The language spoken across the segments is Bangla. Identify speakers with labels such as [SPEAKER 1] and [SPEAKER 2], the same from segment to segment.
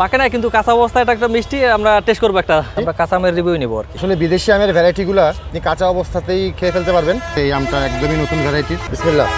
[SPEAKER 1] পাকে না কিন্তু কাঁচা অবস্থায় এটা একটা মিষ্টি আমরা টেস্ট করব একটা। আমরা কাঁচা আমের রিভিউ নিবো আর কি।
[SPEAKER 2] আসলে বিদেশি আমের ভ্যারাইটিগুলো আপনি কাঁচা অবস্থাতেই খেয়ে ফেলতে পারবেন। এই আমটা একদমই নতুন ভ্যারাইটি বিসমিল্লাহ।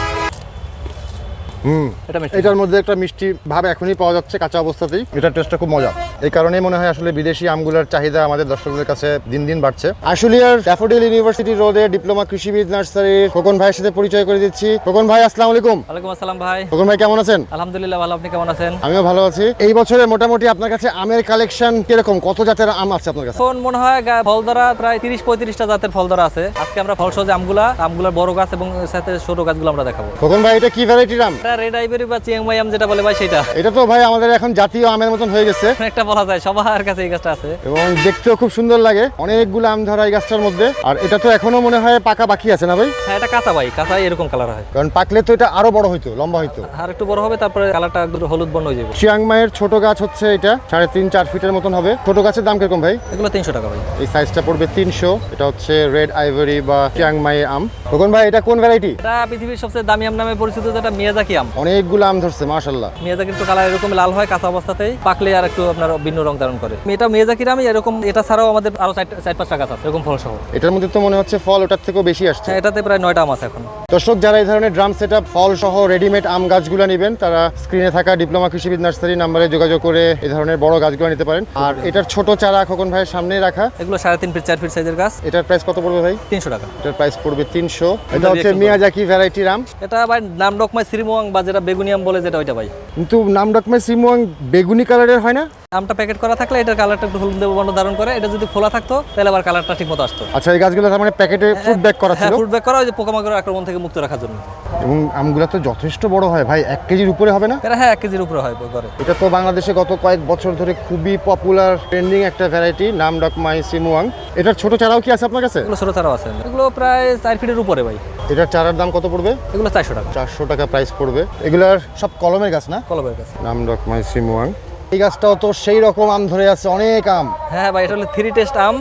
[SPEAKER 2] হুম
[SPEAKER 1] এটা মিষ্টি।
[SPEAKER 2] এটার মধ্যে একটা মিষ্টি ভাব এখনই পাওয়া যাচ্ছে কাঁচা অবস্থাতেই। এটার টেস্টটা খুব মজা। এই কারণেই মনে হয় আসলে বিদেশি আমগুলোর চাহিদা আমাদের দর্শকদের কাছে দিন দিন বাড়ছে। আশুলিয়ার ড্যাফোডিল ইউনিভার্সিটি রোডে ডিপ্লোমা কৃষিবিদ নার্সারির খোকন ভাইয়ের সাথে পরিচয় করে দিচ্ছি। খোকন ভাই আসসালামু আলাইকুম।
[SPEAKER 1] ওয়ালাইকুম আসসালাম ভাই।
[SPEAKER 2] খোকন ভাই কেমন আছেন?
[SPEAKER 1] আলহামদুলিল্লাহ ভালো। আপনি কেমন আছেন?
[SPEAKER 2] আমিও ভালো আছি। এই বছরে মোটামুটি আপনার কাছে আমের কালেকশন কীরকম? কত জাতের আম আছে আপনার কাছে?
[SPEAKER 1] এখন মনে হয় ফল ধরা প্রায় তিরিশ পঁয়ত্রিশটা জাতের ফল ধরা আছে। আজকে আমরা ফল সহজে আমগুলা আমগুলার বড় গাছ এবং সাথে ছোট গাছগুলো আমরা দেখাবো।
[SPEAKER 2] খোকন ভাই এটা কি ভ্যারাইটির আম?
[SPEAKER 1] এটা রেড আইবেরি বা চিয়াংমাই আম যেটা বলে ভাই সেটা।
[SPEAKER 2] এটা তো ভাই আমাদের এখন জাতীয় আমের মতন হয়ে গেছে।
[SPEAKER 1] একটা বলা যায় সবার কাছে এই গাছটা আছে।
[SPEAKER 2] এবং দেখতেও খুব সুন্দর লাগে। অনেকগুলো আম ধরা এই গাছটার মধ্যে। আর এটা তো এখনও মনে হয় পাকা বাকি আছে না ভাই?
[SPEAKER 1] হ্যাঁ এটা কাঁচা ভাই কাঁচা এরকম কালার হয়।
[SPEAKER 2] কারণ পাকলে তো এটা আরও বড় হইতো লম্বা হইতো।
[SPEAKER 1] আর একটু বড় হবে তারপরে কালারটা হলুদ বর্ণ হয়ে যাবে।
[SPEAKER 2] চিয়াংমাইয়ের ছোট গাছ হচ্ছে এটা সাড়ে তিন চার ফিটের মতন হবে। ছোট গাছের দাম কীরকম ভাই?
[SPEAKER 1] এগুলো তিনশো টাকা ভাই।
[SPEAKER 2] এই সাইজটা পড়বে তিনশো। এটা হচ্ছে রেড আইভরি বা চিয়াংমাই আম। খোকন ভাই এটা কোন ভ্যারাইটি
[SPEAKER 1] এটা পৃথিবীর সবচেয়ে দামি আম নামে পরিচিত যেটা মিয়াজাকি আম।
[SPEAKER 2] অনেকগুলো আম ধরছে মাশাল্লাহ
[SPEAKER 1] মিয়াজাকির তো কালার এরকম লাল হয় কাঁচা অবস্থাতেই। পাকলে আর একটু আপনার ভিন্ন রং ধারণ করে। এটা মিয়াজাকির আমি এরকম এটা ছাড়াও আমাদের আরও চার পাঁচটা গাছ আছে এরকম ফল সহ
[SPEAKER 2] এটার মধ্যে তো মনে হচ্ছে ফল ওটার থেকেও বেশি আসছে।
[SPEAKER 1] হ্যাঁ এটাতে প্রায় নয়টা আম আছে এখন।
[SPEAKER 2] দর্শক যারা এই ধরনের ড্রাম সেট আপ ফল সহ রেডিমেড আম গাছগুলো নেবেন তারা স্ক্রিনে থাকা ডিপ্লোমা কৃষিবিদ নার্সারি নাম্বারে যোগাযোগ করে এই ধরনের বড় গাছগুলো নিতে পারেন। আর এটার ছোট চারা খোকন ভাইয়ের সামনে রাখা
[SPEAKER 1] এগুলো সাড়ে তিন ফিট চার ফিট সাইজের গাছ।
[SPEAKER 2] এটার প্রাইস কত পড়বে ভাই?
[SPEAKER 1] তিনশো টাকা।
[SPEAKER 2] এটার প্রাইস পড়বে তিনশো। এটা হচ্ছে। মিয়াজাকি ভ্যারাইটির আম
[SPEAKER 1] এটা ভাই নাম ডকমাই শ্রীমোয়াং বা যেটা বেগুনিয়াম বলে যেটা ওইটা ভাই।
[SPEAKER 2] কিন্তু নাম ডকমে সিমোয়াং বেগুনি কালারের হয় না?
[SPEAKER 1] আমটা প্যাকেট করা থাকলে এটার কালারটা একটু হলুদ বর্ণ ধারণ করে এটা যদি খোলা থাকতো তাহলে আবার কালারটা ঠিক মতো আসতো।
[SPEAKER 2] আচ্ছা এই গাছগুলো তার মানে প্যাকেটে ফ্রুট ব্যাগ করা
[SPEAKER 1] হ্যাঁ
[SPEAKER 2] ছিল?
[SPEAKER 1] ফুড ব্যাক করা ওই যে পোকামাকড়ের আক্রমণ থেকে মুক্ত রাখার জন্য।
[SPEAKER 2] এবং আমগুলো তো যথেষ্ট বড় হয় ভাই এক কেজির উপরে হবে না?
[SPEAKER 1] হ্যাঁ এক কেজির উপরে হয় করে
[SPEAKER 2] এটা তো বাংলাদেশে গত কয়েক বছর ধরে খুবই পপুলার ট্রেন্ডিং একটা ভ্যারাইটি নাম ডকমাই সিমুয়াং। এটার ছোট চারাও কি আছে আপনার কাছে?
[SPEAKER 1] এগুলো ছোটো চারাও আছে। এগুলো প্রায় চার ফিটের উপরে ভাই।
[SPEAKER 2] এটার চারার দাম কত পড়বে?
[SPEAKER 1] এগুলো চারশো টাকা।
[SPEAKER 2] চারশো টাকা প্রাইস পড়বে। এগুলার সব কলমের গাছ না?
[SPEAKER 1] কলমের গাছ।
[SPEAKER 2] নাম ডকমাই সিমুয়াং। এই গাছটাও তো সেই রকম আম ধরে আছে, অনেক আম।
[SPEAKER 1] হ্যাঁ ভাই, এটা হলো থ্রি টেস্ট আম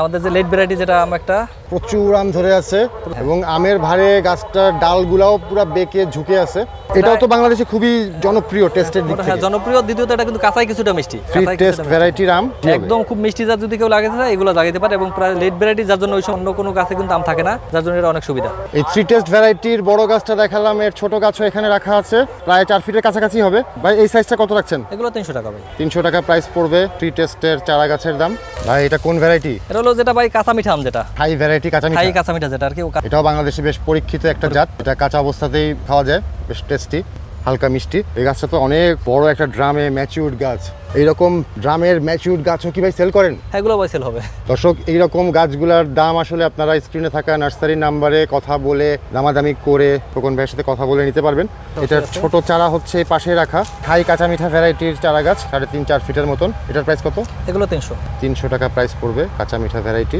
[SPEAKER 1] আমাদের যে লেট ভ্যারাইটি যেটা আম একটা
[SPEAKER 2] প্রচুর আম ধরে আছে এবং আমের ভারে গাছটার ডালগুলাও পুরো বেঁকে ঝুঁকে আছে। এটাও তো বাংলাদেশে খুবই জনপ্রিয় টেস্টের দিক
[SPEAKER 1] হ্যাঁ
[SPEAKER 2] থেকে।
[SPEAKER 1] জনপ্রিয় দ্বিতীয়ত এটা কিন্তু কাঁচাই কিছুটা মিষ্টি।
[SPEAKER 2] টেস্ট ভ্যারাইটির আম
[SPEAKER 1] একদম খুব মিষ্টি জাত যদি কেউ লাগাতে চায় এগুলো লাগাইতে পারে এবং প্রায় লেট ভ্যারাইটি যার জন্য ওই অন্য কোনো গাছে কিন্তু আম থাকে না যার জন্য এটা অনেক সুবিধা।
[SPEAKER 2] এই থ্রি টেস্ট ভ্যারাইটির বড় গাছটা দেখালাম এর ছোট গাছও এখানে রাখা আছে প্রায় চার ফিটের কাছাকাছি হবে। ভাই এই সাইজটা কত রাখছেন?
[SPEAKER 1] এগুলো তিনশো টাকা ভাই।
[SPEAKER 2] তিনশো টাকা প্রাইস পড়বে থ্রি টেস্টের চারা গাছের দাম। ভাই এটা কোন ভ্যারাইটি
[SPEAKER 1] এটা হলো যেটা ভাই কাঁচা মিঠা আম যেটা।
[SPEAKER 2] হাই ভ্যারাইটি কাঁচা
[SPEAKER 1] হাই
[SPEAKER 2] মিঠা
[SPEAKER 1] কাঁচামিঠা যেটা আর কি
[SPEAKER 2] এটাও বাংলাদেশে বেশ পরীক্ষিত একটা জাত। এটা কাঁচা অবস্থাতেই খাওয়া যায় বেশ টেস্টি হালকা মিষ্টি। এই গাছটা তো অনেক বড় একটা ড্রামে ম্যাচিউর গাছ। এইরকম ড্রামের ম্যাচিউরড গাছও কি ভাই সেল করেন?
[SPEAKER 1] এগুলো ভাই সেল হবে।
[SPEAKER 2] দর্শক এইরকম গাছগুলার দাম আসলে আপনারা স্ক্রিনে থাকা নার্সারি নাম্বারে কথা বলে দামাদামি করে কোকন ভাইয়ের সাথে কথা বলে নিতে পারবেন। এটার ছোট চারা হচ্ছে পাশে রাখা। থাই কাঁচা মিঠা ভ্যারাইটির চারা গাছ সাড়ে তিন চার ফিটের মতন। এটার প্রাইস কত?
[SPEAKER 1] এগুলো তিনশো।
[SPEAKER 2] তিনশো টাকা প্রাইস পড়বে কাঁচা মিঠা ভ্যারাইটি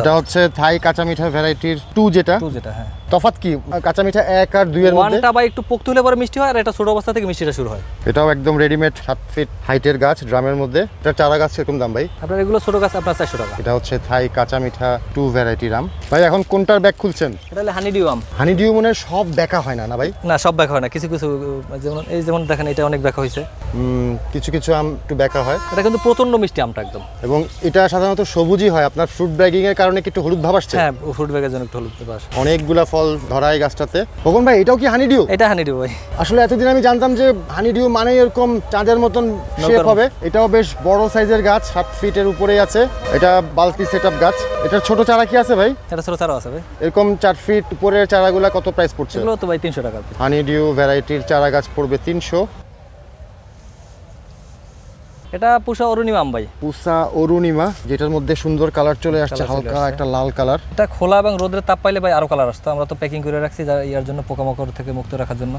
[SPEAKER 2] এটা হচ্ছে থাই কাঁচা মিঠা ভ্যারাইটির টু যেটা।
[SPEAKER 1] টু যেটা হ্যাঁ।
[SPEAKER 2] তফাৎ কি? কাঁচা মিঠা এক আর দুইয়ের মধ্যে?
[SPEAKER 1] ওয়ানটা ভাই একটু পোক্ত হলে পরে মিষ্টি হয় আর এটা ছোট অবস্থা থেকে মিষ্টিটা শুরু হয়।
[SPEAKER 2] এটাও একদম রেডিমেড সাত ফিট হাইটের গাছ ড্রামের মধ্যে। এটা চারা গাছ কীরকম দাম ভাই?
[SPEAKER 1] আপনার এগুলো ছোট গাছ আপনার চারশো টাকা।
[SPEAKER 2] এটা হচ্ছে থাই কাঁচা মিঠা টু ভ্যারাইটি রাম ভাই এখন কোনটার ব্যাগ খুলছেন?
[SPEAKER 1] এটা হলে হানি ডিউ আম
[SPEAKER 2] হানি ডিউ মনে সব দেখা হয় না না ভাই?
[SPEAKER 1] না সব ব্যাখ্যা হয় না। কিছু কিছু যেমন এই যেমন দেখেন এটা অনেক ব্যাখ্যা হয়েছে।
[SPEAKER 2] কিছু কিছু আম একটু বেঁকা হয়।
[SPEAKER 1] এটা কিন্তু প্রচণ্ড মিষ্টি আমটা একদম।
[SPEAKER 2] এবং এটা সাধারণত সবুজই হয়। আপনার ফ্রুট ব্যাগিং এর কারণে একটু হলুদ ভাব আসছে?
[SPEAKER 1] হ্যাঁ ফ্রুট ব্যাগের জন্য একটু হলুদ বাস
[SPEAKER 2] অনেকগুলা ফল ধরা এই গাছটাতে। ভগন ভাই এটাও কি হানিডিউ
[SPEAKER 1] এটা হানিডিউ ভাই।
[SPEAKER 2] আসলে এতদিন আমি জানতাম যে হানিডিউ মানে এরকম চাঁদের মতন শেপ হবে। এটাও বেশ বড় সাইজের গাছ সাত ফিটের উপরেই আছে। এটা বালতি সেট গাছ। এটা ছোট চারা কি আছে ভাই?
[SPEAKER 1] এটা ছোট চারা আছে ভাই।
[SPEAKER 2] এরকম চার ফিট উপরের চারাগুলা কত প্রাইস পড়ছে?
[SPEAKER 1] এগুলো তো ভাই তিনশো টাকা।
[SPEAKER 2] হানিডিউ ভ্যারাইটির চারা গাছ পড়বে তিনশো।
[SPEAKER 1] এটা পুষা অরুণিমা আম ভাই।
[SPEAKER 2] পুসা অরুণিমা যেটার মধ্যে সুন্দর কালার চলে আসছে হালকা একটা লাল কালার
[SPEAKER 1] এটা খোলা এবং রোদের তাপ পাইলে ভাই আরও কালার আসতো। আমরা তো প্যাকিং করে রাখছি ইয়ার জন্য পোকামাকড় থেকে মুক্ত রাখার জন্য।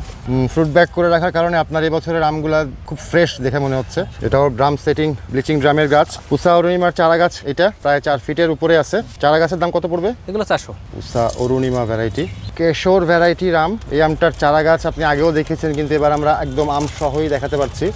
[SPEAKER 2] ফ্রুট ব্যাগ করে রাখার কারণে আপনার এই বছরের আমগুলা খুব ফ্রেশ দেখে মনে হচ্ছে। এটাও ড্রাম সেটিং ব্লিচিং ড্রামের গাছ। পুসা অরুণিমার চারা গাছ এটা প্রায় চার ফিটের উপরে আছে। চারা গাছের দাম কত পড়বে?
[SPEAKER 1] এগুলো চারশো।
[SPEAKER 2] পুসা অরুণিমা ভ্যারাইটি কেশর ভ্যারাইটির আম এই আমটার চারা গাছ আপনি আগেও দেখেছেন কিন্তু এবার আমরা একদম আম সহই দেখাতে পারছি।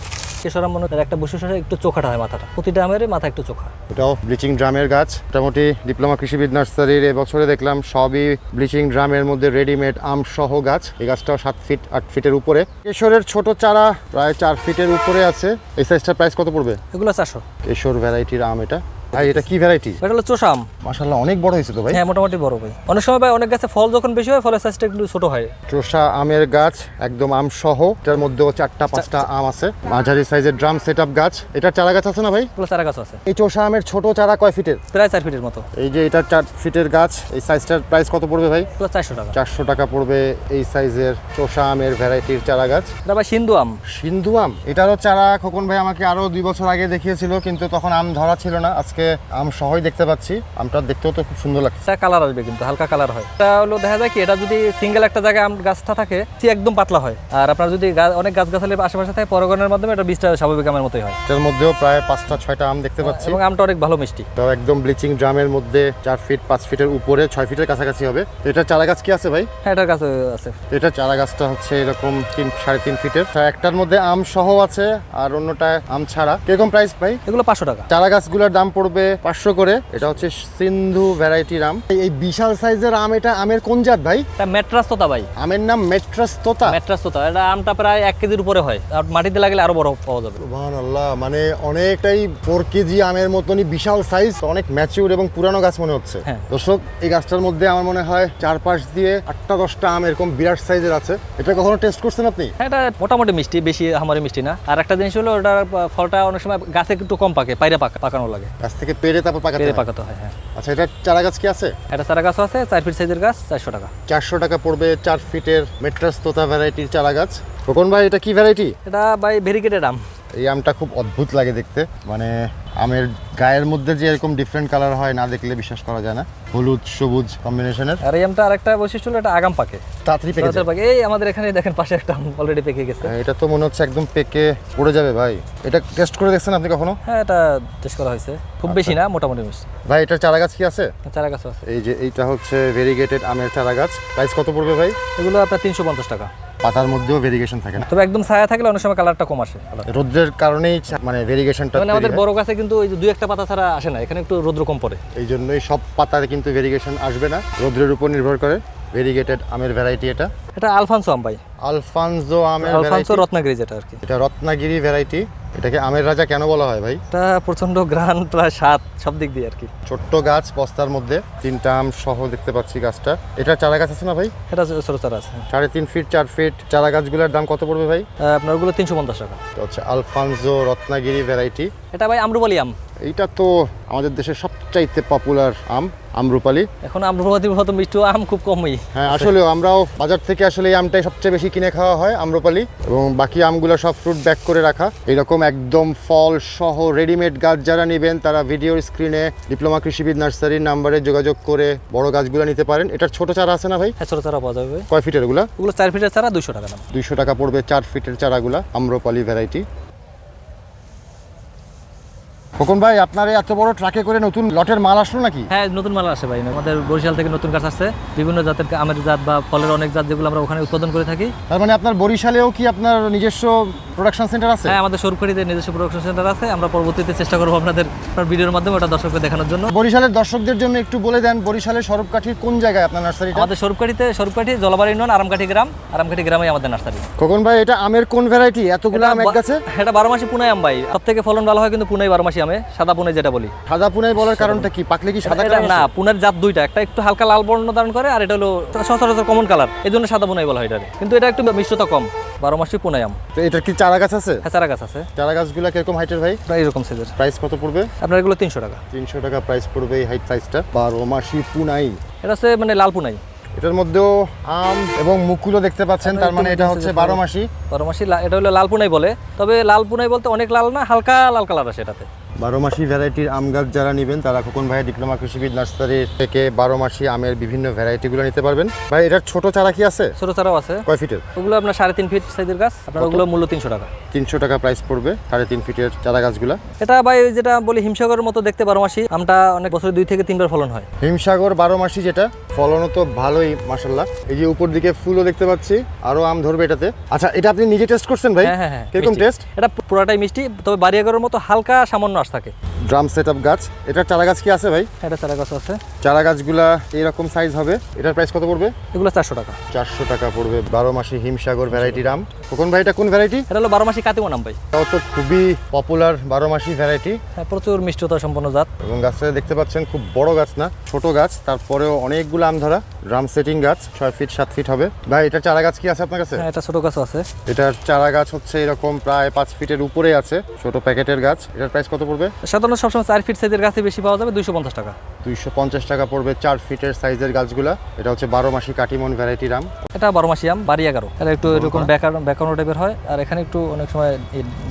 [SPEAKER 1] কেশর আম মনে একটা বৈশিষ্ট্য একটু চোখাটা হয় মাথাটা। প্রতি ড্রামের মাথা একটু চোখা।
[SPEAKER 2] এটাও ব্লিচিং ড্রামের গাছ। মোটামুটি ডিপ্লোমা কৃষিবিদ নার্সারির এবছরে দেখলাম সবই ব্লিচিং ড্রামের মধ্যে রেডিমেড আম সহ গাছ। এই গাছটাও সাত ফিট আট ফিটের উপরে। কেশরের ছোট চারা প্রায় চার ফিটের উপরে আছে। এই সাইজটার প্রাইস কত পড়বে?
[SPEAKER 1] এগুলো চারশো।
[SPEAKER 2] কেশর ভ্যারাইটির আম এটা। ভাই এটা কি ভ্যারাইটি
[SPEAKER 1] এটা হলো চোষা আম
[SPEAKER 2] মাশাল্লাহ অনেক বড় হয়েছে তো ভাই?
[SPEAKER 1] হ্যাঁ মোটামুটি বড় ভাই। অনেক সময় ভাই অনেক গাছে ফল যখন বেশি হয় ফলের সাইজটা একটু ছোট হয়।
[SPEAKER 2] চোষা আমের গাছ একদম আম সহ এটার মধ্যেও চারটা পাঁচটা আম আছে। মাঝারি সাইজের ড্রাম সেট গাছ। এটার চারা গাছ আছে না ভাই?
[SPEAKER 1] এগুলো চারা গাছ আছে।
[SPEAKER 2] এই চোষা আমের ছোট চারা কয় ফিটের?
[SPEAKER 1] প্রায় চার ফিটের মতো।
[SPEAKER 2] এই যে এটা চার ফিটের গাছ এই সাইজটার প্রাইস কত পড়বে ভাই?
[SPEAKER 1] এগুলো চারশো টাকা।
[SPEAKER 2] চারশো টাকা পড়বে এই সাইজের চোষা আমের ভ্যারাইটির চারা গাছ।
[SPEAKER 1] এটা ভাই সিন্ধু আম।
[SPEAKER 2] সিন্ধু আম? এটারও চারা খোকন ভাই আমাকে আরও দুই বছর আগে দেখিয়েছিল কিন্তু তখন আম ধরা ছিল না। আজকে আম সহই দেখতে পাচ্ছি। আমটা দেখতেও তো খুব সুন্দর লাগছে।
[SPEAKER 1] এটা কালার আসবে কিন্তু হালকা কালার হয়। এটা হলো দেখা যায় কি এটা যদি সিঙ্গেল একটা জায়গায় আম গাছটা থাকে সে একদম পাতলা হয়। আর আপনার যদি অনেক গাছ গাছালির আশেপাশে থাকে পরগণের মাধ্যমে এটা বীজটা স্বাভাবিক আমের মতোই হয়।
[SPEAKER 2] এটার মধ্যেও প্রায় পাঁচটা ছয়টা আম দেখতে পাচ্ছি।
[SPEAKER 1] এবং আমটা অনেক ভালো মিষ্টি।
[SPEAKER 2] তো একদম ব্লিচিং ড্রামের মধ্যে চার ফিট পাঁচ ফিটের উপরে ছয় ফিটের কাছাকাছি হবে। তো এটা চারা গাছ কি আছে ভাই?
[SPEAKER 1] হ্যাঁ এটার কাছে আছে।
[SPEAKER 2] এটা চারা গাছটা হচ্ছে এরকম তিন সাড়ে তিন ফিটের একটার মধ্যে আম সহ আছে আর অন্যটায় আম ছাড়া। কীরকম প্রাইস ভাই?
[SPEAKER 1] এগুলো পাঁচশো টাকা।
[SPEAKER 2] চারা গাছগুলোর দাম পড়বে পাঁচশো করে। এটা হচ্ছে সিন্ধু ভ্যারাইটির আম এই- বিশাল সাইজের আম এটা আমের কোন জাত ভাই?
[SPEAKER 1] মেট্রাস তোতা ভাই।
[SPEAKER 2] আমের নাম মেট্রাস তোতা?
[SPEAKER 1] মেট্রাস তোতা। এটা আমটা প্রায় এক কেজির উপরে হয়। আর মাটিতে লাগলে আরও বড় পাওয়া যাবে।
[SPEAKER 2] আল্লাহ মানে অনেকটাই ফোর কেজি আমের মতনই বিশাল সাইজ অনেক ম্যাচিউর এবং পুরানো গাছ মনে হচ্ছে।
[SPEAKER 1] হ্যাঁ।
[SPEAKER 2] দর্শক এই গাছটার মধ্যে আমার মনে হয় চার পাশ দিয়ে আটটা দশটা আম এরকম বিরাট সাইজের আছে। এটা কখনো টেস্ট করছেন আপনি?
[SPEAKER 1] হ্যাঁ এটা মোটামুটি মিষ্টি বেশি আমারই মিষ্টি না। আর একটা জিনিস হলো ওটার ফলটা অনেক সময় গাছে একটু কম পাকে বাইরে পাকা পাকানো লাগে।
[SPEAKER 2] গাছ থেকে পেরে তারপর পাকাতে
[SPEAKER 1] পেরে। পাকাতে হয় হ্যাঁ।
[SPEAKER 2] আচ্ছা এটা চারা গাছ কি আছে?
[SPEAKER 1] একটা চারা গাছ আছে চার ফিট সাইজের গাছ চারশো টাকা।
[SPEAKER 2] চারশো টাকা পড়বে চার ফিটের মেট্রাস তোতা ভ্যারাইটির চারা গাছ। খোকন ভাই এটা কি ভ্যারাইটি
[SPEAKER 1] এটা ভাই ভেরিকেটেড আম।
[SPEAKER 2] এই আমটা খুব অদ্ভুত লাগে দেখতে। মানে আমের গায়ের মধ্যে যে এরকম ডিফারেন্ট কালার হয় না দেখলে বিশ্বাস করা যায় না। হলুদ সবুজ কম্বিনেশনের
[SPEAKER 1] আর এই আমটা আরেকটা বৈশিষ্ট্য হলো এটা আগাম পাকে।
[SPEAKER 2] তাড়াতাড়ি পেকে যায়।
[SPEAKER 1] পাকে। এই আমাদের এখানে দেখেন পাশে একটা আম অলরেডি পেকে গেছে।
[SPEAKER 2] হ্যাঁ, এটা তো মনে হচ্ছে একদম পেকে পড়ে যাবে ভাই। এটা টেস্ট করে দেখছেন আপনি কখনো?
[SPEAKER 1] হ্যাঁ এটা টেস্ট করা হয়েছে। খুব বেশি না মোটামুটি মিষ্টি
[SPEAKER 2] ভাই এটার চারা গাছ কি আছে?
[SPEAKER 1] চারা গাছও আছে।
[SPEAKER 2] এই যে এইটা হচ্ছে ভেরিগেটেড আমের চারা গাছ প্রাইস কত পড়বে ভাই?
[SPEAKER 1] এগুলো আপনার তিনশো পঞ্চাশ টাকা।
[SPEAKER 2] পাতার মধ্যেও ভেরিগেশন থাকে না।
[SPEAKER 1] তবে একদম ছায়া থাকলে অনেক সময় কালারটা কম আসে
[SPEAKER 2] রোদ্রের কারণেই মানে ভেরিগেশনটা
[SPEAKER 1] মানে আমাদের বড় গাছে কিন্তু ওই যে দুই একটা পাতা ছাড়া আসে না এখানে একটু রোদ্র কম পড়ে।
[SPEAKER 2] এই জন্যই সব পাতার কিন্তু ভেরিগেশন আসবে না। রোদ্রের উপর নির্ভর করে ভেরিগেটেড আমের ভ্যারাইটি এটা।
[SPEAKER 1] এটা আলফানসো আম ভাই।
[SPEAKER 2] আলফানসো আমের
[SPEAKER 1] আলফানসো রত্নাগিরি যেটা আর কি।
[SPEAKER 2] এটা রত্নাগিরি ভ্যারাইটি এটাকে আমের রাজা কেন বলা হয় ভাই?
[SPEAKER 1] এটা প্রচণ্ড গ্রান প্রায় সাত সব দিক দিয়ে আর কি
[SPEAKER 2] ছোট্ট গাছ বস্তার মধ্যে তিনটা আম সহ দেখতে পাচ্ছি গাছটা। এটা চারা গাছ আছে না ভাই?
[SPEAKER 1] এটা ছোট চারা আছে।
[SPEAKER 2] সাড়ে তিন ফিট চার ফিট চারা গাছগুলোর দাম কত পড়বে ভাই?
[SPEAKER 1] আপনার ওগুলো তিনশো পঞ্চাশ টাকা।
[SPEAKER 2] আচ্ছা আলফানজো রত্নাগিরি ভ্যারাইটি।
[SPEAKER 1] এটা ভাই আম্রপালি আম।
[SPEAKER 2] এইটা তো আমাদের দেশের সবচাইতে পপুলার আম আমরুপালি
[SPEAKER 1] এখন আম্রপালির মতো মিষ্টি আম খুব কমই।
[SPEAKER 2] হ্যাঁ আসলে আমরাও বাজার থেকে আসলে এই আমটাই সবচেয়ে বেশি কিনে খাওয়া হয় আম্রপালি এবং বাকি আমগুলো সব ফ্রুট ব্যাক করে রাখা। এরকম একদম ফল সহ রেডিমেড গাছ যারা নেবেন তারা ভিডিওর স্ক্রিনে ডিপ্লোমা কৃষিবিদ নার্সারির নাম্বারে যোগাযোগ করে বড় গাছগুলো নিতে পারেন। এটার ছোট চারা আছে না ভাই?
[SPEAKER 1] হ্যাঁ ছোট চারা পাওয়া যাবে
[SPEAKER 2] কয় ফিটেরগুলা
[SPEAKER 1] ওগুলো চার ফিটের চারা দুশো টাকা দাম।
[SPEAKER 2] দুইশো টাকা পড়বে চার ফিটের চারাগুলা আম্রপালি ভ্যারাইটি খোকন ভাই আপনার এত বড় ট্রাকে করে নতুন লটের মাল আসলো নাকি?
[SPEAKER 1] হ্যাঁ নতুন মাল আসে ভাই। আমাদের বরিশাল থেকে নতুন গাছ আসছে। বিভিন্ন জাতের আমের জাত বা ফলের অনেক জাত যেগুলো আমরা ওখানে উৎপাদন করে থাকি।
[SPEAKER 2] তার মানে আপনার বরিশালেও কি আপনার নিজস্ব প্রোডাকশন সেন্টার আছে?
[SPEAKER 1] হ্যাঁ আমাদের সরকারিতে নিজস্ব প্রোডাকশন সেন্টার আছে। আমরা পরবর্তীতে চেষ্টা করব আপনাদের আপনার ভিডিওর মাধ্যমে ওটা দর্শককে দেখানোর জন্য।
[SPEAKER 2] বরিশালের দর্শকদের জন্য একটু বলে দেন বরিশালের সরবকাঠির কোন জায়গায় আপনার নার্সারিটা?
[SPEAKER 1] আমাদের সরবকাঠিতে সরকারি জলবাড়ি ইউনিয়ন আরামকাঠি গ্রাম। আরামকাঠি গ্রামে আমাদের নার্সারি।
[SPEAKER 2] খোকন ভাই এটা আমের কোন ভ্যারাইটি এতগুলো আম এক গাছে?
[SPEAKER 1] এটা বারো মাসি পুনাই আম ভাই। সব থেকে ফলন ভালো হয় কিন্তু পুনাই বারো মাসি আমে সাদা পুনাই যেটা বলি।
[SPEAKER 2] সাদা পুনাই বলার কারণটা কি? পাকলে কি সাদা
[SPEAKER 1] এটা
[SPEAKER 2] কালার
[SPEAKER 1] না পুনের জাত দুইটা একটা একটু হালকা লাল বর্ণ ধারণ করে আর এটা হলো সচরাচর কমন কালার এই জন্য সাদা পুনাই বলা হয় এটারে কিন্তু এটা একটু মিষ্টতা কম বারো মাসি পুনাই আম।
[SPEAKER 2] তো এটার কি চারা গাছ আছে?
[SPEAKER 1] হ্যাঁ চারা গাছ আছে।
[SPEAKER 2] চারা গাছগুলো কীরকম হাইটের ভাই?
[SPEAKER 1] প্রায় এরকম সাইজের
[SPEAKER 2] প্রাইস কত পড়বে?
[SPEAKER 1] আপনার এগুলো তিনশো টাকা।
[SPEAKER 2] তিনশো টাকা প্রাইস পড়বে এই হাইট সাইজটা বারো মাসি পুনাই।
[SPEAKER 1] এটা হচ্ছে মানে লাল পুনাই।
[SPEAKER 2] এটার মধ্যেও আম এবং মুকুলও দেখতে পাচ্ছেন তার মানে এটা হচ্ছে বারো মাসি
[SPEAKER 1] বারো মাসি এটা হলো লাল পুনাই বলে। তবে লাল পুনাই বলতে অনেক লাল না হালকা লাল কালার আছে এটাতে।
[SPEAKER 2] বারো মাসি ভ্যারাইটির আম গাছ যারা নেবেন তারা খোকন ভাই ডিপ্লোমা কৃষিবিদ নার্সারির থেকে বারো মাসি আমের বিভিন্ন ভ্যারাইটিগুলো নিতে পারবেন। ভাই এটার ছোট চারা কি আছে?
[SPEAKER 1] ছোট চারাও আছে।
[SPEAKER 2] কয় ফিটের
[SPEAKER 1] ওগুলো আপনার সাড়ে তিন ফিট সাইজের গাছ। আপনার ওগুলো মূল্য তিনশো টাকা।
[SPEAKER 2] তিনশো টাকা প্রাইস পড়বে সাড়ে তিন ফিটের চারা গাছগুলো।
[SPEAKER 1] এটা ভাই যেটা বলি হিমসাগরের মতো দেখতে বারো মাসি আমটা অনেক বছরে দুই থেকে তিনবার ফলন হয়।
[SPEAKER 2] হিমসাগর বারো মাসি যেটা ফলনও তো ভালোই মাসাল্লাহ এই যে উপর দিকে ফুলও দেখতে পাচ্ছি আরও আম ধরবে এটাতে। আচ্ছা এটা আপনি নিজে টেস্ট করছেন ভাই?
[SPEAKER 1] হ্যাঁ হ্যাঁ হ্যাঁ
[SPEAKER 2] কীরকম টেস্ট
[SPEAKER 1] এটা পুরাটাই মিষ্টি তবে বাড়িয়াগরের মতো হালকা সামান্য আশ থাকে।
[SPEAKER 2] ড্রাম সেট আপ গাছ। এটার চারা গাছ কি আছে ভাই?
[SPEAKER 1] এটা চারা গাছ আছে।
[SPEAKER 2] চারা গাছগুলা এইরকম সাইজ হবে। এটার প্রাইস কত পড়বে?
[SPEAKER 1] এগুলো চারশো টাকা।
[SPEAKER 2] চারশো টাকা পড়বে। বারো মাসি হিমসাগর ভ্যারাইটি রাম কোন ভাই এটা কোন ভ্যারাইটি
[SPEAKER 1] এটা হলো বারো মাসি কাতিমো নাম ভাই।
[SPEAKER 2] তাও তো খুবই পপুলার বারো মাসি ভ্যারাইটি
[SPEAKER 1] হ্যাঁ প্রচুর মিষ্টতা সম্পন্ন জাত।
[SPEAKER 2] এবং গাছটা দেখতে পাচ্ছেন খুব বড় গাছ না ছোট গাছ। তারপরেও অনেকগুলো আম ধরা ড্রাম সেটিং গাছ ছয় ফিট সাত ফিট হবে। ভাই এটা চারা গাছ কি আছে আপনার কাছে?
[SPEAKER 1] হ্যাঁ এটা ছোটো গাছও আছে।
[SPEAKER 2] এটার চারা গাছ হচ্ছে এরকম প্রায় পাঁচ ফিটের উপরে আছে ছোট প্যাকেটের গাছ। এটার প্রাইস কত পড়বে?
[SPEAKER 1] সাধারণত সবসময় চার ফিট সাইজের গাছে বেশি পাওয়া যাবে দুইশো পঞ্চাশ টাকা।
[SPEAKER 2] দুইশো পঞ্চাশ টাকা পড়বে চার ফিটের সাইজের গাছগুলা। এটা হচ্ছে বারো মাসি কাটিমন ভ্যারাইটি আম
[SPEAKER 1] এটা বারো মাসি আম বাড়ি এগারো। এটা একটু এরকম বেকার বেকানো টাইপের হয় আর এখানে একটু অনেক সময়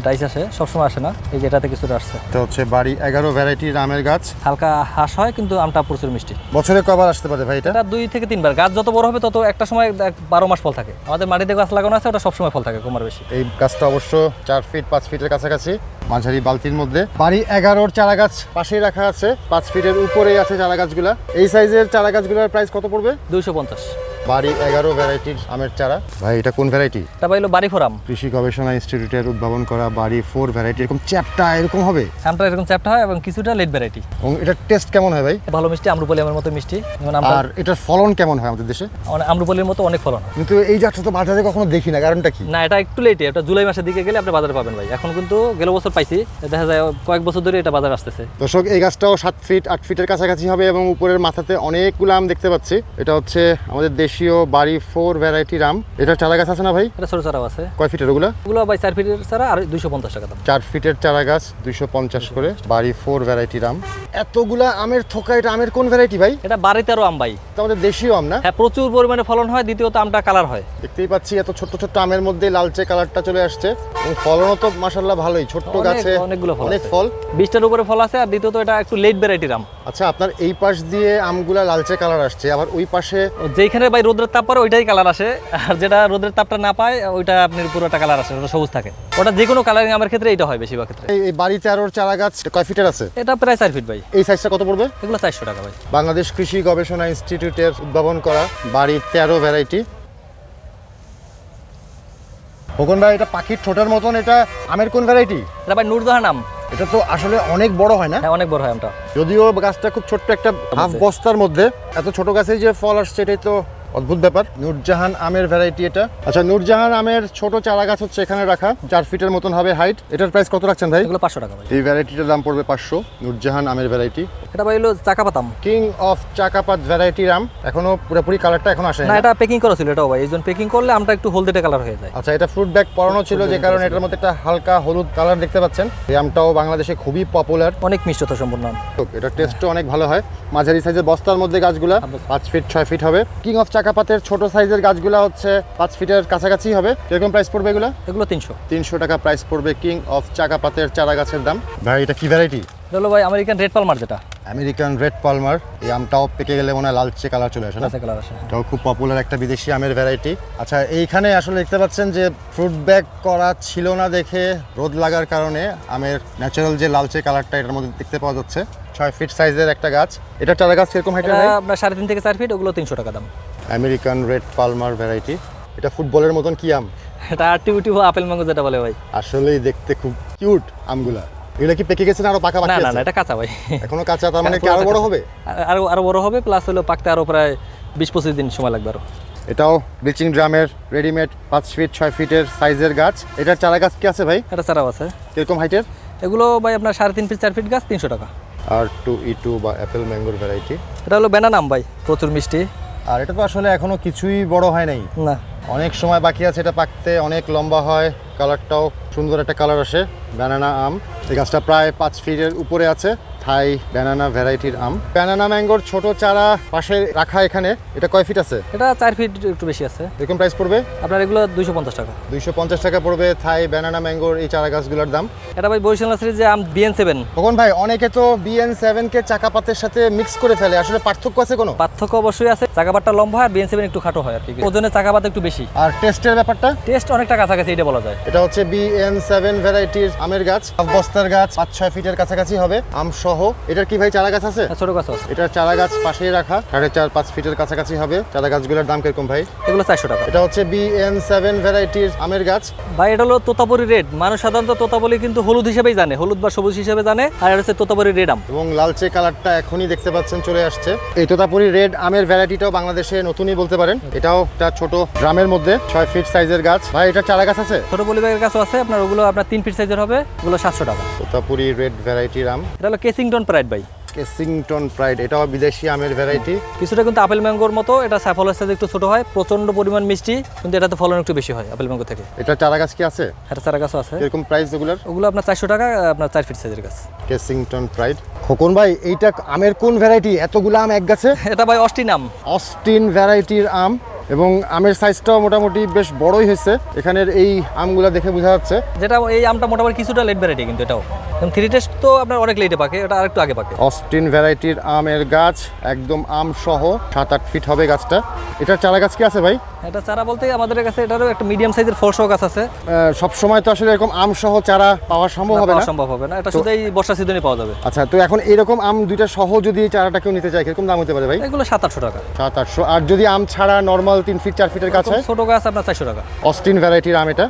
[SPEAKER 1] ডাইস আসে সবসময় আসে না এই যে এটাতে কিছুটা আসছে।
[SPEAKER 2] এটা হচ্ছে বাড়ি এগারো ভ্যারাইটির আমের গাছ।
[SPEAKER 1] হালকা হাঁস হয় কিন্তু আমটা প্রচুর মিষ্টি।
[SPEAKER 2] বছরে কবার আসতে পারে ভাই এটা?
[SPEAKER 1] এটা দুই থেকে তিনবার। গাছ যত বড় হবে তত একটা সময় বারো মাস ফল থাকে। আমাদের মাটিতে গাছ লাগানো আছে ওটা সবসময় ফল থাকে কমার বেশি।
[SPEAKER 2] এই গাছটা অবশ্য চার ফিট পাঁচ ফিটের কাছাকাছি। মাঝারি বালতির মধ্যে। বাড়ি এগারোর চারা গাছ পাশেই রাখা আছে, পাঁচ ফিটের উপরেই আছে চারা গাছগুলা এই সাইজের চারা গাছগুলোর প্রাইস কত পড়বে?
[SPEAKER 1] দুইশো পঞ্চাশ।
[SPEAKER 2] বাড়ি এগারো ভ্যারাইটির আমের চারা। ভাই এটা কোন ভ্যারাইটি
[SPEAKER 1] এটা পাইলো বাড়ি ফোরাম।
[SPEAKER 2] কৃষি গবেষণা ইনস্টিটিউটের উদ্ভাবন করা বাড়ি ফোর ভ্যারাইটি এরকম চ্যাপটা এরকম হবে?
[SPEAKER 1] আমটা এরকম চ্যাপ্টা হয় এবং কিছুটা লেট ভ্যারাইটি
[SPEAKER 2] এবং এটার টেস্ট কেমন হয় ভাই?
[SPEAKER 1] ভালো মিষ্টি আমরুপলি আমের মতো মিষ্টি।
[SPEAKER 2] আর এটার ফলন কেমন হয় আমাদের দেশে?
[SPEAKER 1] আমরুপলির মতো অনেক ফলন।
[SPEAKER 2] কিন্তু এই জাতটা তো বাজারে কখনো দেখি না কারণটা কি?
[SPEAKER 1] না এটা একটু লেটে এটা জুলাই মাসের দিকে গেলে আপনি বাজারে পাবেন ভাই। এখন কিন্তু গেল বছর পাইছি দেখা যায় কয়েক বছর ধরে এটা বাজারে আসতেছে।
[SPEAKER 2] দর্শক এই গাছটাও সাত ফিট আট ফিটের কাছাকাছি হবে এবং উপরের মাথাতে অনেকগুলো আম দেখতে পাচ্ছি। এটা হচ্ছে আমাদের দেশীয় বাড়ি ফোর ভ্যারাইটির আম এটা চারা গাছ আছে না ভাই?
[SPEAKER 1] এটা ছোটো চারাও আছে।
[SPEAKER 2] কয় ফিটের ওগুলো?
[SPEAKER 1] ওগুলো ভাই চার ফিটের চারা আর দুইশো পঞ্চাশ টাকা দাম।
[SPEAKER 2] চার ফিটের চারা গাছ দুইশো পঞ্চাশ করে বাড়ি ফোর ভ্যারাইটির আম এতগুলা আমের থোকা এটা আমের কোন ভ্যারাইটি ভাই?
[SPEAKER 1] এটা বাড়িতে আরও আম ভাই।
[SPEAKER 2] আমাদের দেশীয় আম না?
[SPEAKER 1] হ্যাঁ প্রচুর পরিমাণে ফলন হয় দ্বিতীয়ত আমটা কালার হয়।
[SPEAKER 2] দেখতেই পাচ্ছি এত ছোট্ট ছোট্ট আমের মধ্যে লালচে কালারটা চলে আসছে। এবং ফলনও তো মাসাল্লাহ ভালোই ছোট্ট গাছে
[SPEAKER 1] অনেকগুলো ফল
[SPEAKER 2] অনেক ফল।
[SPEAKER 1] বিশটার উপরে ফল আছে আর দ্বিতীয়ত এটা একটু লেট ভ্যারাইটির আম
[SPEAKER 2] আচ্ছা আপনার এই পাশ দিয়ে আমগুলা লালচে কালার আসছে আবার ওই পাশে
[SPEAKER 1] যেখানে ভাই রোদ্রের তাপ পড়ে ওইটাই কালার আসে। আর যেটা রোদ্রের তাপটা না পায় ওইটা আপনার পুরোটা কালার আসে ওটা সবুজ থাকে। ওটা যে কোনো কালারিং আমার ক্ষেত্রে এটা হয় বেশিরভাগ ক্ষেত্রে।
[SPEAKER 2] এই- এই বাড়ি তেরোর চারা গাছ কয় ফিটের আছে?
[SPEAKER 1] এটা প্রায় চার ফিট ভাই।
[SPEAKER 2] এই সাইজটা কত পড়বে?
[SPEAKER 1] এগুলো চারশো টাকা ভাই।
[SPEAKER 2] বাংলাদেশ কৃষি গবেষণা ইনস্টিটিউটের উদ্ভাবন করা বাড়ি তেরো ভ্যারাইটি খোকন ভাই এটা পাখির ঠোঁটের মতন এটা আমের কোন ভ্যারাইটি
[SPEAKER 1] এটা ভাই নূরজাহান আম।
[SPEAKER 2] এটা তো আসলে অনেক বড় হয় না?
[SPEAKER 1] হ্যাঁ অনেক বড় হয় আমটা।
[SPEAKER 2] যদিও গাছটা খুব ছোট্ট একটা হাফ বস্তার মধ্যে এত ছোট গাছেই যে ফল আসছে এটাই তো অদ্ভুত ব্যাপার। নূরজাহান আমের ভ্যারাইটি এটা। আচ্ছা নূরজাহান আমের ছোট চারা গাছ হচ্ছে এখানে রাখা চার ফিটের মতন হবে হাইট এটার প্রাইস কত রাখছেন ভাই?
[SPEAKER 1] এগুলো পাঁচশো টাকা ভাই।
[SPEAKER 2] এই ভ্যারাইটিটার দাম পড়বে পাঁচশো নূরজাহান আমের ভ্যারাইটি
[SPEAKER 1] এটা ভাই হলো চাকা পাতাম
[SPEAKER 2] কিং অফ চাকাপাত ভ্যারাইটির আম এখনও পুরোপুরি কালারটা এখন আসে
[SPEAKER 1] না এটা পেকিং করা ছিল এটাও ভাই। এই জন্য পেকিং করলে আমটা একটু হলদেটে কালার হয়ে যায়।
[SPEAKER 2] আচ্ছা এটা ফ্রুট ব্যাগ পরানো ছিল যে কারণে এটার মধ্যে একটা হালকা হলুদ কালার দেখতে পাচ্ছেন। এই আমটাও বাংলাদেশে খুবই পপুলার
[SPEAKER 1] অনেক মিষ্টতা সম্পূর্ণ আম।
[SPEAKER 2] এটা টেস্টও অনেক ভালো হয়। মাঝারি সাইজের বস্তার মধ্যে গাছগুলা পাঁচ ফিট ছয় ফিট হবে। কিং অফ চাকাপাতের ছোট সাইজের গাছগুলা হচ্ছে পাঁচ ফিটের কাছাকাছি হবে। কীরকম প্রাইস পড়বে এগুলো?
[SPEAKER 1] এগুলো তিনশো।
[SPEAKER 2] তিনশো টাকা প্রাইস পড়বে কিং অফ চাকাপাতের চারা গাছের দাম। ভাই এটা কি ভ্যারাইটি
[SPEAKER 1] হলো ভাই আমেরিকান রেড পালমার যেটা।
[SPEAKER 2] আমেরিকান রেড পালমার এই আমটাও পেকে গেলে মনে হয় লালচে কালার চলে আসে না?
[SPEAKER 1] কালার আসে
[SPEAKER 2] এটাও খুব পপুলার একটা বিদেশি আমের ভ্যারাইটি আচ্ছা এইখানে আসলে দেখতে পাচ্ছেন যে ফ্রুট ব্যাগ করা ছিল না দেখে রোদ লাগার কারণে আমের ন্যাচারাল যে লালচে কালারটা এটার মধ্যে দেখতে পাওয়া যাচ্ছে। ছয় ফিট সাইজের একটা গাছ। এটা চারা গাছ কীরকম হাইটের
[SPEAKER 1] আপনার সাড়ে তিন থেকে চার ফিট ওগুলো তিনশো টাকা দাম।
[SPEAKER 2] আমেরিকান রেড পালমার ভ্যারাইটি এটা ফুটবলের মতন কি আম?
[SPEAKER 1] এটা আর্টিভিটি আপেল ম্যাঙ্গো যেটা বলে ভাই।
[SPEAKER 2] আসলেই দেখতে খুব কিউট আমগুলা। এগুলো কি পেকে গেছে না আরও পাকা বাকি
[SPEAKER 1] না না এটা কাঁচা ভাই।
[SPEAKER 2] এখনও কাঁচা তার মানে কি আরও বড় হবে?
[SPEAKER 1] আর- আরও বড় হবে প্লাস হলো পাকতে আরও প্রায় বিশ পঁচিশ দিন সময় লাগবে আরও।
[SPEAKER 2] এটাও ব্লিচিং ড্রামের রেডিমেড পাঁচ ফিট ছয় ফিটের সাইজের গাছ। এটার চারা গাছ কি আছে ভাই?
[SPEAKER 1] এটা চারাও আছে।
[SPEAKER 2] কীরকম হাইটের
[SPEAKER 1] এগুলো ভাই আপনার সাড়ে তিন ফিট চার ফিট গাছ তিনশো টাকা।
[SPEAKER 2] আর টু ই টু বা অ্যাপেল ম্যাঙ্গোর ভ্যারাইটি
[SPEAKER 1] এটা হলো ব্যানানাম ভাই প্রচুর মিষ্টি।
[SPEAKER 2] আর এটা তো আসলে এখনও কিছুই বড় হয় নাই।
[SPEAKER 1] না।
[SPEAKER 2] অনেক সময় বাকি আছে এটা পাকতে অনেক লম্বা হয় কালারটাও সুন্দর একটা কালার আসে ব্যানানা আম। এই গাছটা প্রায় পাঁচ ফিটের উপরে আছে। থাই ব্যানানা ভ্যারাইটির আম। ব্যানানা ম্যাঙ্গোর ছোট চারা পাশে রাখা এখানে। এটা কয় ফিট আছে?
[SPEAKER 1] এটা চার ফিট একটু বেশি আছে।
[SPEAKER 2] এরকম প্রাইস পড়বে?
[SPEAKER 1] আপনার এগুলো দুইশো পঞ্চাশ টাকা।
[SPEAKER 2] দুইশো পঞ্চাশ টাকা পড়বে থাই ব্যানানা ম্যাঙ্গোর এই চারা গাছগুলোর দাম।
[SPEAKER 1] এটা ভাই বরিশাল নার্সারির যে আম বিএন সেভেন
[SPEAKER 2] কখন ভাই অনেকে তো বিএন সেভেন কে চাকা পাতের সাথে মিক্স করে ফেলে। আসলে পার্থক্য আছে কোনো?
[SPEAKER 1] পার্থক্য অবশ্যই আছে। চাকাবারটা লম্বা হয় বিএন সেভেন একটু খাটো হয় আর কি। ওজনে চাকাবাত একটু বেশি।
[SPEAKER 2] আর টেস্টের ব্যাপারটা?
[SPEAKER 1] টেস্ট অনেকটা কাছাকাছি এটা বলা যায়।
[SPEAKER 2] এটা হচ্ছে বিএন সেভেন ভ্যারাইটির আমের গাছ। বস্তার গাছ পাঁচ ছয় ফিটের কাছাকাছি হবে। আম সহ এটার কি ভাই চারা গাছ আছে?
[SPEAKER 1] আর ছোট গাছ আছে।
[SPEAKER 2] এটার চারা গাছ পাশেই রাখা সাড়ে চার পাঁচ ফিটের কাছাকাছি হবে। চারা গাছগুলোর দাম কীরকম ভাই?
[SPEAKER 1] এগুলো চারশো টাকা।
[SPEAKER 2] এটা হচ্ছে বি বিএন সেভেন ভ্যারাইটির আমের গাছ।
[SPEAKER 1] ভাই এটা হলো তোতাপুরি রেড মানুষ সাধারণত তোতাপুরি কিন্তু হলুদ হিসেবেই জানে হলুদ বা সবুজ হিসেবে জানে আর এটা হচ্ছে তোতাপুরি রেড আম।
[SPEAKER 2] এবং লালচে কালারটা এখনই দেখতে পাচ্ছেন চলে আসছে। এই তোতাপুরি রেড আমের ভ্যারাইটিটাও বাংলাদেশে নতুনই বলতে পারেন। এটাও একটা ছোট ড্রামের মধ্যে ছয় ফিট সাইজের গাছ। ভাই এটা চারা গাছ আছে?
[SPEAKER 1] ছোট পলিব্যাগের গাছও আছে আপনার ওগুলো আপনার তিন ফিট সাইজের হবে ওগুলো সাতশো টাকা।
[SPEAKER 2] তোতাপুরি রেড ভ্যারাইটির আম।
[SPEAKER 1] এটা হলো কেসিংটন প্রাইড ভাই।
[SPEAKER 2] কেসিংটন প্রাইড এটাও বিদেশি আমের ভ্যারাইটি।
[SPEAKER 1] কিছুটা কিন্তু আপেল ম্যাঙ্গোর মতো এটা সাইফলের সাথে একটু ছোট হয় প্রচণ্ড পরিমাণ মিষ্টি কিন্তু এটাতে ফলন একটু বেশি হয় আপেল ম্যাঙ্গো থেকে।
[SPEAKER 2] এটা চারা গাছ কি আছে?
[SPEAKER 1] এটা চারা গাছও আছে।
[SPEAKER 2] এরকম প্রাইস এগুলোর?
[SPEAKER 1] ওগুলো আপনার চারশো টাকা আপনার চার ফিট সাইজের গাছ।
[SPEAKER 2] কেসিংটন প্রাইড। খোকন ভাই এইটা আমের কোন ভ্যারাইটি? এতগুলো আম এক গাছে?
[SPEAKER 1] এটা ভাই অস্টিন আম।
[SPEAKER 2] অস্টিন ভ্যারাইটির আম। এবং আমের সাইজটাও মোটামুটি বেশ বড়ই হয়েছে। এখানের এই আমগুলো দেখে বোঝা যাচ্ছে।
[SPEAKER 1] যেটা এই আমটা মোটামুটি কিছুটা লেট ভ্যারাইটি কিন্তু এটাও। থ্রি টেস্ট তো আপনার অনেক লেটে পাকে এটা আরেকটু আগে পাকে।
[SPEAKER 2] অস্টিন ভ্যারাইটির আমের গাছ একদম আম সহ সাত আট ফিট হবে গাছটা। এটার চারা গাছ কি আছে ভাই?
[SPEAKER 1] এটা চারা বলতে আমাদের কাছে এটারও একটা মিডিয়াম সাইজের ফলসহ গাছ আছে।
[SPEAKER 2] সব সময় তো আসলে এরকম আম সহ চারা পাওয়া সম্ভব হবে না?
[SPEAKER 1] সম্ভব হবে না। এটা শুধু এই বর্ষা সিজনে পাওয়া যাবে।
[SPEAKER 2] আচ্ছা তো এখন এরকম আম দুইটা সহ যদি চারাটা কেউ নিতে চায় কীরকম দাম হতে পারে ভাই?
[SPEAKER 1] এগুলো সাত আটশো টাকা।
[SPEAKER 2] সাত আটশো আর যদি আম ছাড়া নর্মাল তিন ফিট চার ফিটের কাছে।
[SPEAKER 1] ছোট গাছ আপনার চারশো টাকা।
[SPEAKER 2] অস্টিন ভ্যারাইটির আম এটা।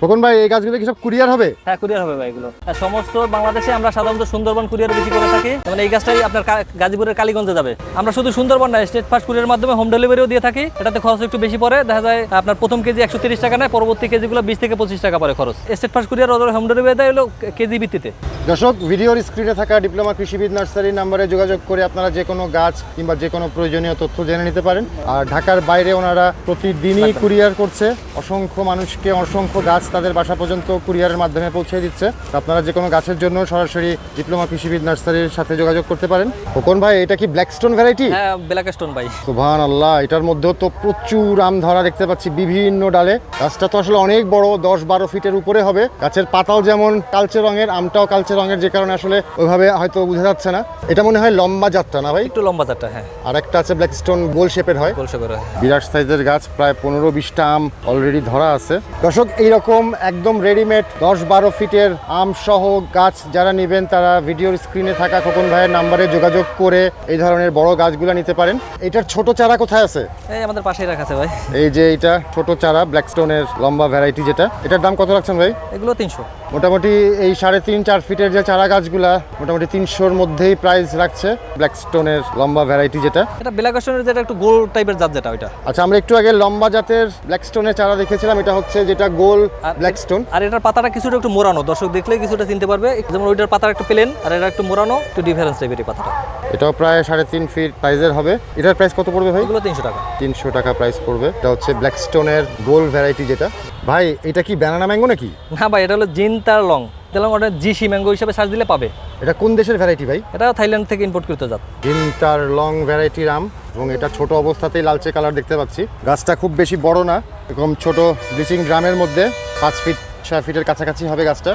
[SPEAKER 2] খোকন ভাই এই গাছগুলো কি সব কুরিয়ার হবে?
[SPEAKER 1] হ্যাঁ কুরিয়ার হবে ভাই এগুলো। সমস্ত বাংলাদেশে আমরা সাধারণত সুন্দরবন কুরিয়ার বেশি করে থাকি। মানে এই গাছটাই আপনার গাজীপুরের কালীগঞ্জে যাবে। আমরা শুধু সুন্দরবন না স্টেট ফার্স্ট কুরিয়ার মাধ্যমে হোম ডেলিভারিও দিয়ে থাকি। এটাতে খরচ একটু বেশি পড়ে। দেখা যায় আপনার প্রথম কেজি একশো তিরিশ টাকা নেয় পরবর্তী কেজিগুলো বিশ থেকে পঁচিশ টাকা পরে খরচ। স্টেট ফার্স্ট কুরিয়ার ওদের হোম ডেলিভারি দেয় হলো কেজি ভিত্তিতে।
[SPEAKER 2] দর্শক ভিডিওর স্ক্রিনে থাকা ডিপ্লোমা কৃষিবিদ নার্সারি নাম্বারে যোগাযোগ করে আপনারা যে কোনো গাছ কিংবা যে কোনো প্রয়োজনীয় তথ্য জেনে নিতে পারেন। আর ঢাকার বাইরে ওনারা প্রতিদিনই কুরিয়ার করছে। অসংখ্য মানুষকে অসংখ্য গাছ তাদের বাসা পর্যন্ত কুরিয়ারের মাধ্যমে পৌঁছে দিচ্ছে। আপনারা যে কোনো গাছের জন্য সরাসরি ডিপ্লোমা কৃষিবিদ নার্সারির সাথে যোগাযোগ করতে পারেন। খোকন ভাই এটা কি ব্ল্যাকস্টোন ভ্যারাইটি
[SPEAKER 1] হ্যাঁ ব্ল্যাক স্টোন ভাই।
[SPEAKER 2] সুবহান আল্লাহ এটার মধ্যেও তো প্রচুর আম ধরা দেখতে পাচ্ছি বিভিন্ন ডালে। গাছটা তো আসলে অনেক বড় দশ বারো ফিটের উপরে হবে। গাছের পাতাও যেমন কালচে রঙের আমটাও কালচে রঙের যে কারণে আসলে ওইভাবে হয়তো বোঝা যাচ্ছে না। এটা মনে হয় লম্বা যাত্রা না ভাই?
[SPEAKER 1] একটু লম্বা চারটা হ্যাঁ।
[SPEAKER 2] আর একটা আছে ব্ল্যাক স্টোন গোল শেপের হয়।
[SPEAKER 1] গোলসে করে
[SPEAKER 2] বিরাট সাইজের গাছ প্রায় পনেরো বিশটা আম অলরেডি ধরা আছে। দর্শক এইরকম একদম রেডিমেড দশ বারো ফিটের আম সহ গাছ যারা নেবেন তারা ভিডিওর স্ক্রিনে থাকা খোকন ভাইয়ের নাম্বারে যোগাযোগ করে এই ধরনের বড় গাছগুলো নিতে পারেন। এটার ছোট চারা কোথায় আছে?
[SPEAKER 1] এই আমাদের পাশেই রাখা আছে ভাই।
[SPEAKER 2] এই যে এটা ছোট চারা ব্ল্যাকস্টোনের লম্বা ভ্যারাইটি যেটা। এটার দাম কত রাখছেন ভাই?
[SPEAKER 1] এগুলো তিনশো।
[SPEAKER 2] মোটামুটি এই সাড়ে তিন চার ফিটের যে চারা গাছগুলা মোটামুটি তিনশোর মধ্যেই প্রাইস রাখছে ব্ল্যাকস্টোনের লম্বা ভ্যারাইটি যেটা।
[SPEAKER 1] এটা ব্ল্যাক স্টোনের যেটা একটু গোল টাইপের জাত যেটা ওইটা।
[SPEAKER 2] আচ্ছা আমরা একটু আগে লম্বা জাতের ব্ল্যাকস্টোনের চারা দেখেছিলাম। এটা হচ্ছে যেটা গোল
[SPEAKER 1] আর-
[SPEAKER 2] ব্ল্যাকস্টোন
[SPEAKER 1] আর এটার পাতাটা কিছুটা একটু মোড়ানো। দর্শক দেখলে কিছুটা চিনতে পারবে। যেমন ওইটার পাতাটা একটু প্লেন আর এটা একটু মোড়ানো একটু ডিফারেন্স টাইপের এই পাতাটা।
[SPEAKER 2] এটাও প্রায় সাড়ে তিন ফিট প্রাইসের হবে। এটার প্রাইস কত পড়বে ভাই?
[SPEAKER 1] এগুলো তিনশো টাকা।
[SPEAKER 2] তিনশো টাকা প্রাইস পড়বে। এটা হচ্ছে ব্ল্যাকস্টোনের গোল ভ্যারাইটি যেটা। ভাই এটা কি ব্যানানা ম্যাঙ্গো নাকি?
[SPEAKER 1] না ভাই এটা হলো জিন তার লং তাহলে ওটা জিসি ম্যাঙ্গো হিসাবে সার্চ দিলে পাবে।
[SPEAKER 2] এটা কোন দেশের ভ্যারাইটি ভাই?
[SPEAKER 1] এটা থাইল্যান্ড থেকে ইম্পোর্ট করতে জাত।
[SPEAKER 2] জিনটার লং ভ্যারাইটির আম এবং এটা ছোট অবস্থাতেই লালচে কালার দেখতে পাচ্ছি। গাছটা খুব বেশি বড় না এরকম ছোট ব্লিচিং ড্রামের মধ্যে। পাঁচ ফিট ছয় ফিটের কাছাকাছি হবে গাছটা।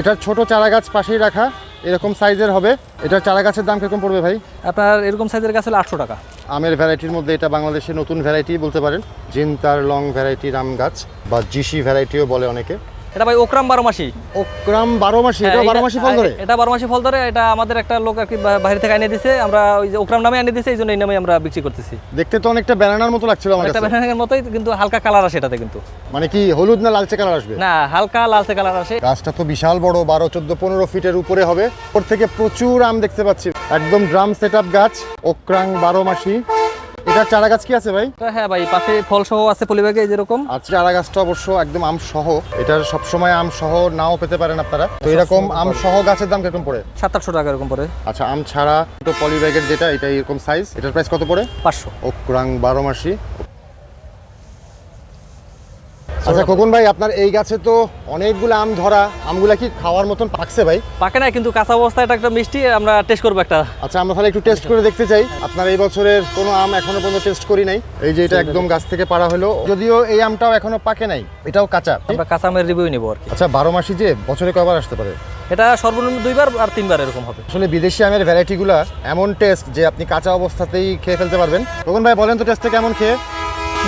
[SPEAKER 2] এটার ছোট চারা গাছ পাশেই রাখা এরকম সাইজের হবে। এটার চারা গাছের দাম কীরকম পড়বে ভাই?
[SPEAKER 1] আপনার এরকম সাইজের গাছ হলে আটশো টাকা।
[SPEAKER 2] আমের ভ্যারাইটির মধ্যে এটা বাংলাদেশের নতুন ভ্যারাইটি বলতে পারেন। জিনতার লং ভ্যারাইটির আম গাছ বা জিসি ভ্যারাইটিও বলে অনেকে।
[SPEAKER 1] এটা ভাই ওকরাম বারো মাসি।
[SPEAKER 2] ওক্রাম বারো মাসি এটা
[SPEAKER 1] হ্যাঁ,
[SPEAKER 2] বারো মাসি ফল ধরে?
[SPEAKER 1] এটা বারো মাসি ফল ধরে এটা আমাদের একটা লোক আর কি বাইরে থেকে এনে দিছে। আমরা ওই যে ওকরাম নামে এনে দিছে এই জন্য এই নামে আমরা বিক্রি করতেছি।
[SPEAKER 2] দেখতে তো অনেকটা ব্যানানার মতো লাগছিল আমার
[SPEAKER 1] একটা ব্যানানের মতোই কিন্তু হালকা কালার আসে এটাতে কিন্তু।
[SPEAKER 2] মানে কি হলুদ না লালচে কালার আসবে?
[SPEAKER 1] না হালকা লালচে কালার আসে।
[SPEAKER 2] গাছটা তো বিশাল বড় বারো চোদ্দ পনেরো ফিটের উপরে হবে। ওর থেকে প্রচুর আম দেখতে পাচ্ছি। একদম ড্রাম সেট আপ গাছ ওক্রাং বারো মাসি। এটার চারা গাছ কি আছে ভাই?
[SPEAKER 1] হ্যাঁ ভাই পাশে ফল সহ আছে পলিব্যাগে যেরকম।
[SPEAKER 2] আর চারা গাছটা অবশ্য একদম আম সহ এটা সবসময় আম সহ নাও পেতে পারেন আপনারা। তো এরকম আম সহ গাছের দাম কীরকম পড়ে?
[SPEAKER 1] সাত আটশো টাকা এরকম পরে
[SPEAKER 2] আচ্ছা আম ছাড়া তো পলিব্যাগের যেটা এটা এরকম সাইজ এটার প্রাইস কত পড়ে?
[SPEAKER 1] পাঁচশো।
[SPEAKER 2] ওকরাং বারো মাসি। আচ্ছা খোকন ভাই আপনার এই গাছে তো অনেকগুলো আম ধরা আমগুলা কি খাওয়ার মতন পাকছে ভাই?
[SPEAKER 1] পাকে না কিন্তু কাঁচা অবস্থায় এটা একটা মিষ্টি আমরা টেস্ট করব একটা।
[SPEAKER 2] আচ্ছা আমরা তাহলে একটু টেস্ট করে দেখতে চাই। আপনার এই বছরের কোনো আম এখনও পর্যন্ত টেস্ট করি নাই। এই যে এটা একদম গাছ থেকে পাড়া হলো। যদিও এই আমটাও এখনও পাকে নাই এটাও কাঁচা।
[SPEAKER 1] আমরা কাঁচা আমের রিভিউ নিবো আর কি।
[SPEAKER 2] আচ্ছা বারো মাসি যে বছরে কবার আসতে পারে?
[SPEAKER 1] এটা সর্বনিম্ন দুইবার আর তিনবার এরকম হবে।
[SPEAKER 2] আসলে বিদেশি আমের ভ্যারাইটিগুলো এমন টেস্ট যে আপনি কাঁচা অবস্থাতেই খেয়ে ফেলতে পারবেন। তখন ভাই বলেন তো টেস্টটা কেমন খেয়ে?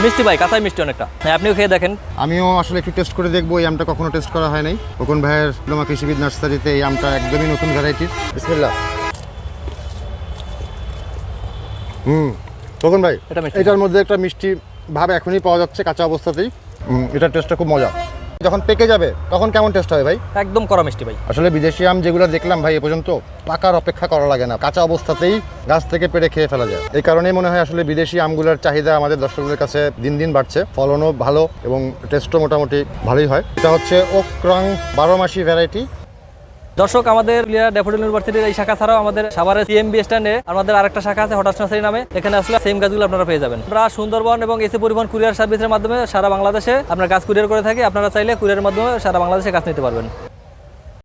[SPEAKER 1] মিষ্টি ভাই কাঁচাই মিষ্টি অনেকটা। হ্যাঁ আপনিও খেয়ে দেখেন।
[SPEAKER 2] আমিও আসলে একটু টেস্ট করে দেখব এই আমটা কখনো টেস্ট করা হয় নাই। ভাইয়ের ডিপ্লোমা কৃষিবিদ নার্সারিতে এই আমটা একদমই নতুন ভ্যারাইটির বিসমিল্লাহ। হুম কখন ভাই
[SPEAKER 1] এটা।
[SPEAKER 2] এটার মধ্যে একটা মিষ্টি ভাব এখনই পাওয়া যাচ্ছে কাঁচা অবস্থাতেই। এটার টেস্টটা খুব মজা। যখন পেকে যাবে তখন কেমন টেস্ট হবে ভাই?
[SPEAKER 1] একদম কড়া মিষ্টি ভাই।
[SPEAKER 2] আসলে বিদেশি আম যেগুলো দেখলাম ভাই এ পর্যন্ত পাকার অপেক্ষা করা লাগে না। কাঁচা অবস্থাতেই গাছ থেকে পেরে খেয়ে ফেলা যায়। এই কারণেই মনে হয় আসলে বিদেশি আমগুলোর চাহিদা আমাদের দর্শকদের কাছে দিন দিন বাড়ছে। ফলনও ভালো এবং টেস্টও মোটামুটি ভালোই হয়। এটা হচ্ছে ওক রং বারো মাসি ভ্যারাইটি
[SPEAKER 1] দর্শক, আমাদের ড্যাফোডিল ইউনিভার্সিটির এই শাখা ছাড়াও আমাদের সাভারের সিএমবি স্ট্যান্ডে আমাদের আরেকটা শাখা আছে, হঠাৎ নার্সারি নামে। এখানে আসলে সেম গাছগুলো আপনারা পেয়ে যাবেন। আমরা সুন্দরবন এবং এসি পরিবহন কুরিয়ার সার্ভিসের মাধ্যমে সারা বাংলাদেশে আপনার গাছ কুরিয়ার করে থাকি। আপনারা চাইলে কুরিয়ারের মাধ্যমে সারা বাংলাদেশে গাছ নিতে পারবেন।